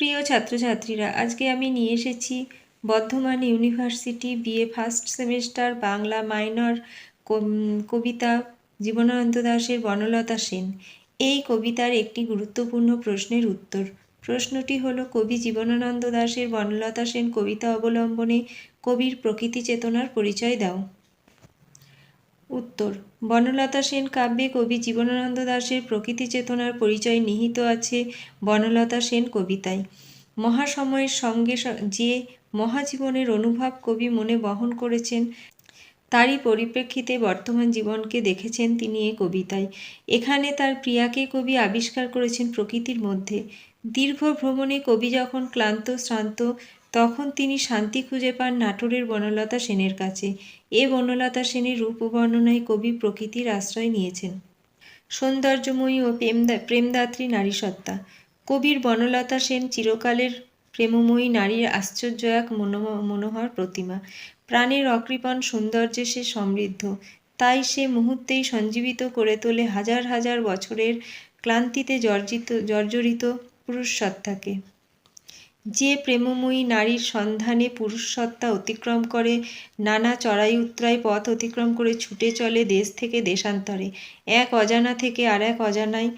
প্রিয় ছাত্রছাত্রীরা, আজকে আমি নিয়ে এসেছি Bardhaman university BA first semester Bangla minor কবিতা জীবনানন্দ দাশের বনলতা সেন। এই কবিতার একটি গুরুত্বপূর্ণ প্রশ্নের উত্তর। প্রশ্নটি হল, কবি জীবনানন্দ দাশের বনলতা সেন কবিতা অবলম্বনে কবির প্রকৃতি চেতনার পরিচয় দাও। উত্তর, বনলতা সেন কাব্যে কবি জীবনানন্দ দাশের প্রকৃতি চেতনার পরিচয় নিহিত আছে বনলতা সেন কবিতায়। মহাসময়ের সঙ্গে যে মহাজীবনের অনুভব কবি মনে বহন করেছেন, তারই পরিপ্রেক্ষিতে বর্তমান জীবনকে দেখেছেন তিনি এ কবিতায়। এখানে তার প্রিয়াকে কবি আবিষ্কার করেছেন প্রকৃতির মধ্যে। দীর্ঘ ভ্রমণে কবি যখন ক্লান্ত, শ্রান্ত তখন তিনি শান্তি খুঁজে পান নাটোরের বনলতা সেনের কাছে। এ বনলতা সেনের রূপ বর্ণনায় কবি প্রকৃতির আশ্রয় নিয়েছেন। সৌন্দর্যময়ী ও প্রেমদা, প্রেমদাত্রী নারীসত্তা কবির বনলতা সেন চিরকালের প্রেমময়ী নারীর আশ্চর্য এক মনোহর প্রতিমা। প্রাণের অকৃপণ সৌন্দর্যে সে সমৃদ্ধ। তাই সে মুহূর্তেই সঞ্জীবিত করে তোলে হাজার হাজার বছরের ক্লান্তিতে জর্জিত, জর্জরিত পুরুষ সত্তাকে যে প্রেমময়ী নারীর সন্ধানে পুরুষসত্তা অতিক্রম করে, নানা চড়াই উত্তরাই পথ অতিক্রম করে ছুটে চলে দেশ থেকে দেশান্তরে। এক অজানা থেকে আর এক অজানায়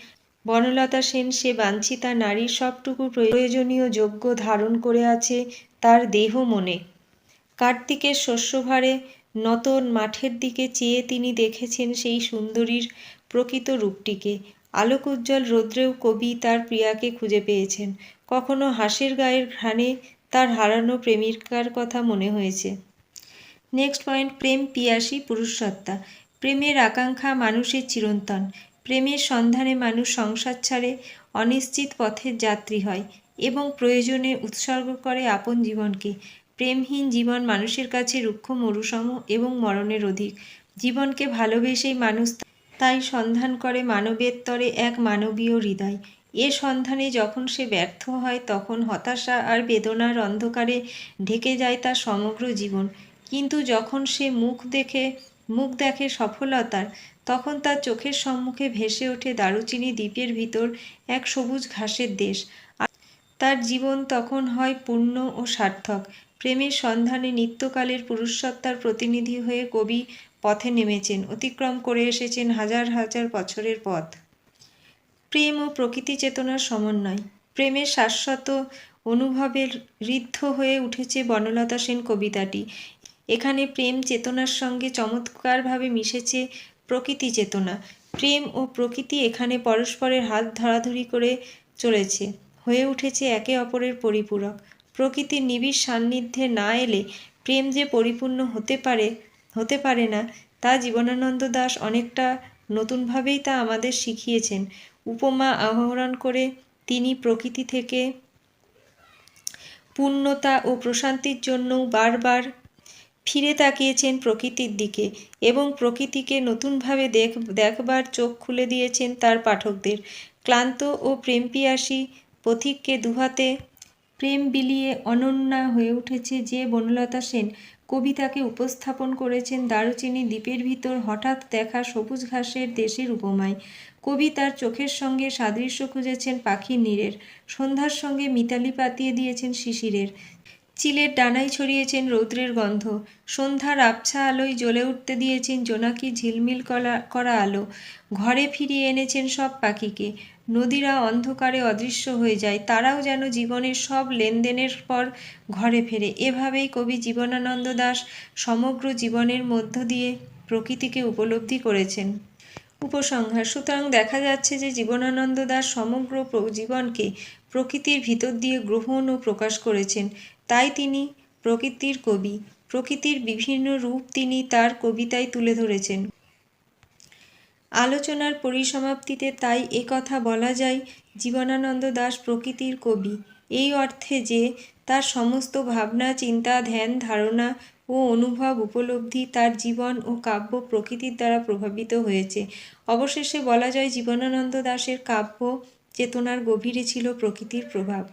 বনলতা সেন সে বাঞ্ছিতা নারীর সবটুকু প্রয়োজনীয় যোগ্য ধারণ করে আছে তার দেহ মনে। কার্তিকের শস্যভারে নতন মাঠের দিকে চেয়ে তিনি দেখেছেন সেই সুন্দরীর প্রকৃত রূপটিকে। আলোক উজ্জ্বল রৌদ্রেও কবি তার প্রিয়াকে খুঁজে পেয়েছেন। কখনো হাঁসের গায়ের ঘ্রাণে তার হারানো প্রেমিকার কথা মনে হয়েছে। নেক্সট পয়েন্ট, প্রেম পিয়াসী পুরুষসত্তা প্রেমের আকাঙ্ক্ষা মানুষের চিরন্তন। প্রেমের সন্ধানে মানুষ সংসার ছাড়ে, অনিশ্চিত পথের যাত্রী হয় এবং প্রয়োজনে উৎসর্গ করে আপন জীবনকে। প্রেমহীন জীবন মানুষের কাছে রুক্ষ, মরুসম এবং মরণের অধিক। জীবনকে ভালোবেসেই মানুষ তাই সন্ধান করে মানবের তরে এক মানবীয় হৃদয়। এ সন্ধানে যখন সে ব্যর্থ হয়, তখন হতাশা আর বেদনার অন্ধকারে ঢেকে যায় তার সমগ্র জীবন। কিন্তু যখন সে মুখ দেখে মুখ দেখে সফলতার, তখন তার চোখের সম্মুখে ভেসে ওঠে দারুচিনি দ্বীপের ভিতর এক সবুজ ঘাসের দেশ। তার জীবন তখন হয় পূর্ণ ও সার্থক। প্রেমের সন্ধানে নিত্যকালের পুরুষসত্তার প্রতিনিধি হয়ে কবি পথে নেমেছেন, অতিক্রম করে এসেছেন হাজার হাজার বছরের পথ। প্রেম ও প্রকৃতি চেতনার সমন্বয়। প্রেমের শাশ্বত অনুভবের ঋদ্ধ হয়ে উঠেছে বনলতা সেন কবিতাটি। এখানে প্রেম চেতনার সঙ্গে চমৎকারভাবে মিশেছে প্রকৃতি চেতনা। প্রেম ও প্রকৃতি এখানে পরস্পরের হাত ধরাধরি করে চলেছে, হয়ে উঠেছে একে অপরের পরিপূরক। প্রকৃতির নিবিড় সান্নিধ্যে না এলে প্রেম যে পরিপূর্ণ হতে পারে হতে পারে না। তা জীবনানন্দ দাস অনেকটা নতুনভাবেই তা আমাদের শিখিয়েছেন। উপমা আহরণ করে তিনি প্রকৃতি থেকে পূর্ণতা ও প্রশান্তির জন্যও বারবার ফিরে তাকিয়েছেন প্রকৃতির দিকে এবং প্রকৃতিকে নতুনভাবে দেখ দেখবার চোখ খুলে দিয়েছেন তার পাঠকদের। ক্লান্ত ও প্রেমপিয়াসী পথিককে দুহাতে প্রেম বিলিয়ে অনন্যা হয়ে উঠেছে যে বনলতা সেন। কবিতাকে উপস্থাপন করেছেন দারুচিনি দ্বীপের ভিতর হঠাৎ দেখা সবুজ ঘাসের দেশের উপমায়। কবি তার চোখের সঙ্গে সাদৃশ্য খুঁজেছেন পাখির নীরের। সন্ধ্যার সঙ্গে মিতালি পাতিয়ে দিয়েছেন শিশিরের। চিলের ডানায় ছড়িয়েছেন রৌদ্রের গন্ধ। সন্ধ্যার আবছা আলোয় জ্বলে উঠতে দিয়েছেন জোনাকি ঝিলমিল করা আলো। ঘরে ফিরিয়ে এনেছেন সব পাখিকে। নদীরা অন্ধকারে অদৃশ্য হয়ে যায়। তারাও যেন জীবনের সব লেনদেনের পর ঘরে ফেরে। এভাবেই কবি জীবনানন্দ দাস সমগ্র জীবনের মধ্য দিয়ে প্রকৃতিকে উপলব্ধি করেছেন। উপসংহার, সুতরাং দেখা যাচ্ছে যে জীবনানন্দ দাস সমগ্র জীবনকে প্রকৃতির ভিতর দিয়ে গ্রহণ ও প্রকাশ করেছেন। তাই তিনি প্রকৃতির কবি, প্রকৃতির বিভিন্ন রূপ তিনি তার কবিতায় তুলে ধরেছেন। আলোচনার পরিসমাপ্তিতে তাই কথা বলা যায়, জীবনানন্দ দাস প্রকৃতির কবি। এই অর্থে যে তার সমস্ত ভাবনা, চিন্তা, ধ্যান, ধারণা ও অনুভব উপলব্ধি তার জীবন ও কাব্য প্রকৃতির দ্বারা প্রভাবিত হয়েছে। অবশেষে বলা যায়, জীবনানন্দ দাশের কাব্য চেতনার গভীরে ছিল প্রকৃতির প্রভাব।